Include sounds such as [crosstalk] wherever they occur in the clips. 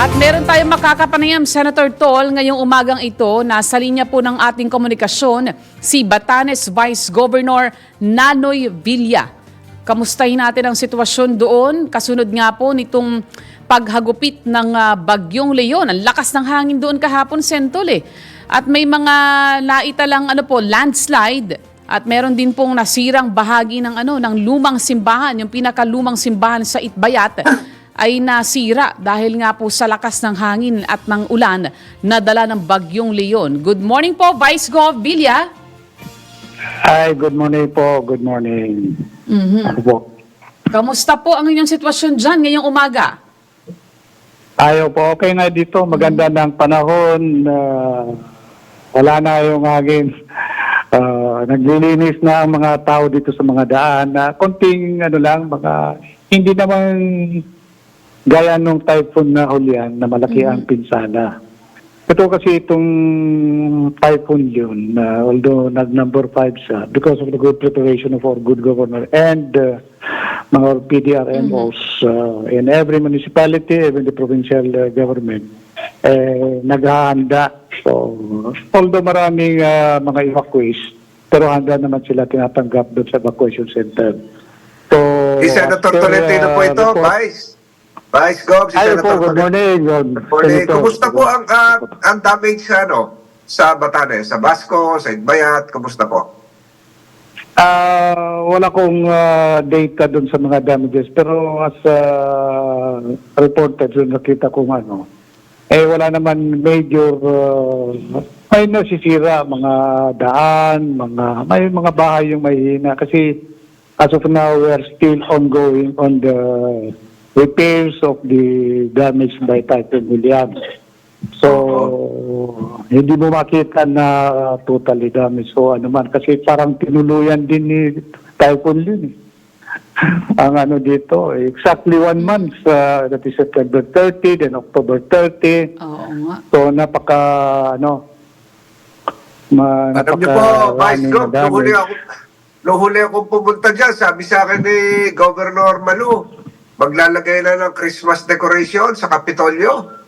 At meron tayong makakapanayam, Senator Tol, ngayong umagang ito, nasa linya po ng ating komunikasyon, si Batanes Vice Governor Nanoy Villa. Kamustahin natin ang sitwasyon doon, kasunod nga po nitong paghagupit ng ah, bagyong Leon. Ang lakas ng hangin doon kahapon, Sentol eh. At may mga laita lang ano po, landslide at meron din pong nasirang bahagi ng ano ng lumang simbahan, yung pinakalumang simbahan sa Itbayat ay nasira dahil nga po sa lakas ng hangin at ng ulan na dala ng bagyong Leon. Good morning po, Vice Gov Villa. Hi, good morning po. Good morning. Mhm. Ako po. Kamusta po ang inyong sitwasyon dyan ngayong umaga? Ayaw po, okay na dito. Maganda ng panahon. ah, wala na yung hangin. [laughs] Ah, naglilinis na ang mga tao dito sa mga daan. na konting ano lang, mga hindi naman gaya nung typhoon na hulihan na malaki ang pinsala. Ito kasi itong typhoon yun, na although nag-number 5 siya, because of the good preparation of our good governor and uh, mga PDRMOs uh, in every municipality, even the provincial uh, government, eh, naghahanda. So, although maraming uh, mga evacuees, pero handa naman sila tinatanggap doon sa evacuation center. So, Si Senator after, Tolentino po uh, ito, report- Vice. Vice Gov, si Ay po, Senator good Tolentino. morning. Good Morning. Kumusta po ang ah, ang damage sa ano sa Batanes, sa Basco, sa Itbayat, kumusta po? Ah, wala kong ah, data doon sa mga damages pero as uh, reported doon nakita kong ano eh wala naman major uh, may nasisira mga daan, mga may mga bahay yung mahihina kasi as of now we are still ongoing on the repairs of the damage by Typhoon William. So, hindi mo makita na totally damaged o ano man. Kasi parang tinuluyan din ni Typhoon yun eh. [laughs] Ang ano dito, exactly one month, uh, that is September 30, then October 30. Oo nga. So, napaka, ano, ma, Alam niyo po, Vice Gov, nung damage. huli ako, nung huli akong pumunta dyan, sabi sa akin ni Governor Malu, maglalagay na ng Christmas decoration sa Kapitolyo.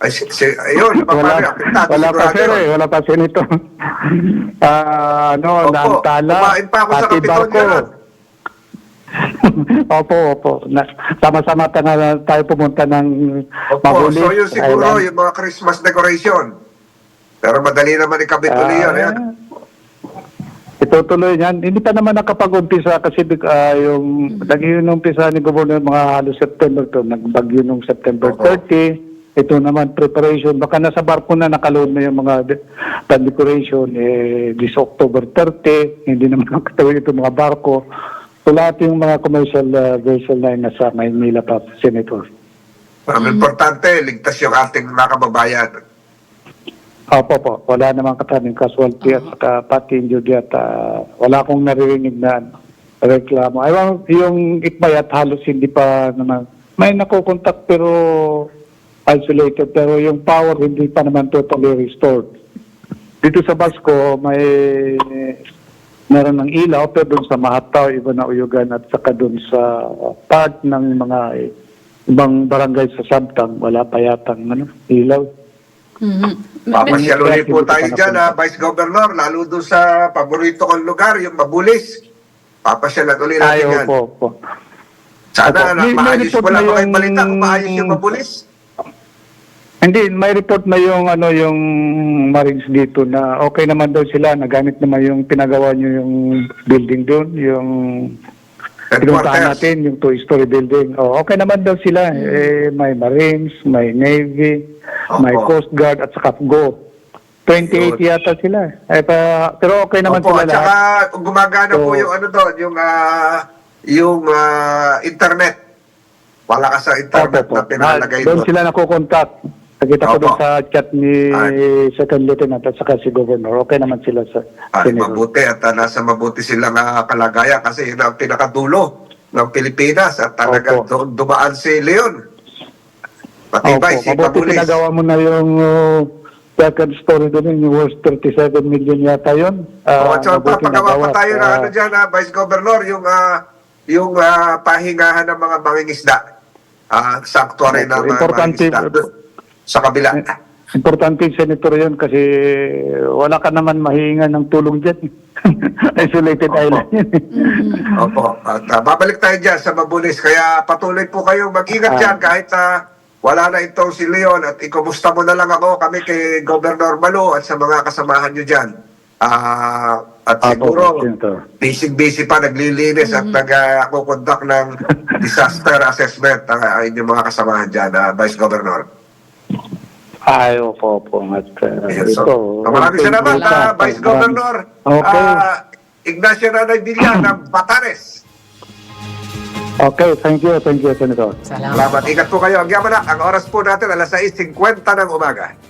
Ay, si, si, ayun, wala, apitado wala pa sir eh, wala pa sir nito. [laughs] Ah, ano, Opo, naantala, kumain pa ako sa Kapitolyo nun. [laughs] opo, opo. Na, sama-sama ta na tayo pumunta ng Opo, Mabulis. so yun siguro, Island. yung mga Christmas decoration. Pero madali naman ikabituloy yun. Ayan. Itutuloy yan. Hindi pa naman nakapag-umpisa kasi uh, yung nag-iumpisa ni Governor mga halos September to, nagbagyo nung September Oo. 30. Ito naman preparation. Baka nasa barko na nakaload na yung mga de- decoration eh, this October 30. Hindi naman [laughs] nakatawid itong mga barko. So lahat yung mga commercial uh, vessel na yung nasa Maynila pa, Senator. Ang importante, ligtas yung ating mga kababayan. Opo po, wala namang kataming casualty at saka pati injured at ah, wala akong naririnig na ano, reklamo. Ay, well, yung ikbayat halos hindi pa naman, may nakukontak pero isolated pero yung power hindi pa naman totally restored. Dito sa Basco may meron ng ilaw pero doon sa Mahataw, iba na uyugan at saka doon sa part ng mga eh, ibang barangay sa Sabtang, wala pa yatang ano, ilaw. Mhm. Papasyal ulit po tayo dyan, ha, Vice Governor, lalo doon sa paborito kong lugar, yung Mabulis. Papasyalan ulit natin Ayaw yan. po po. Sana Opo. na, May- may maayos report wala na pa kayong yung- balita kung maayos yung Mabulis. Hindi, may report na yung ano yung Marines dito na okay naman daw sila, nagamit naman yung pinagawa nyo yung building doon, yung pinuntahan natin, yung two-story building. Oh, okay naman daw sila. Eh, may Marines, may Navy, may Opo. Coast Guard at saka Go. 28 Yun. yata sila. Eh, pa, pero okay naman Opo, sila at lahat. saka gumagana po So- yung ano doon, yung, ah, yung ah, internet. Wala ka sa internet Opo, na po. pinalagay doon doon. sila nakukontak. Nakita ko doon sa chat ni Ay. Second Lieutenant at saka si Governor. Okay naman sila sa Ay, Senator. mabuti at ah, nasa mabuti silang ah, kalagayan kasi yun ang pinakadulo ng Pilipinas at talagang Opo. dumaan si Leon. Matibay si Opo, mabuti Mabulis. pinagawa mo na yung uh, second story doon, yung worth 37 million yata yun. Oo, Ah, at saka mabuti papagawa nagawa. pa tayo na Ah, ano dyan, ah, Vice Governor, yung, ah, yung ah, pahingahan ng mga mangingisda. Ah, sanctuary Opo, ng mga importante, mangingisda. Sa kabila. Importante Senator yun kasi wala ka naman mahinga ng tulong dyan. [laughs] Isolated Opo. island yun. Opo. At ah, babalik tayo dyan sa Mabunis. Kaya patuloy po kayong mag-ingat Ah. dyan kahit ah, wala na itong si Leon at ikumusta mo na lang ako kami kay Governor Malu at sa mga kasamahan nyo dyan. Ah, at Apo, siguro, busy-busy pa, naglilinis at nag-conduct ng disaster assessment ang ang inyong mga kasamahan dyan, ah, Vice Governor. Ay, opo, opo. At uh, Yes, so, ito. maraming salamat, ah, Vice Governor Okay. ah, Ignacio Nanay Villa ng [clears throat] Batanes. Okay, thank you, thank you, Senator. Salamat. Salamat. Ingat po kayo. Ang yaman na, ang oras po natin, alas 6.50 ng umaga.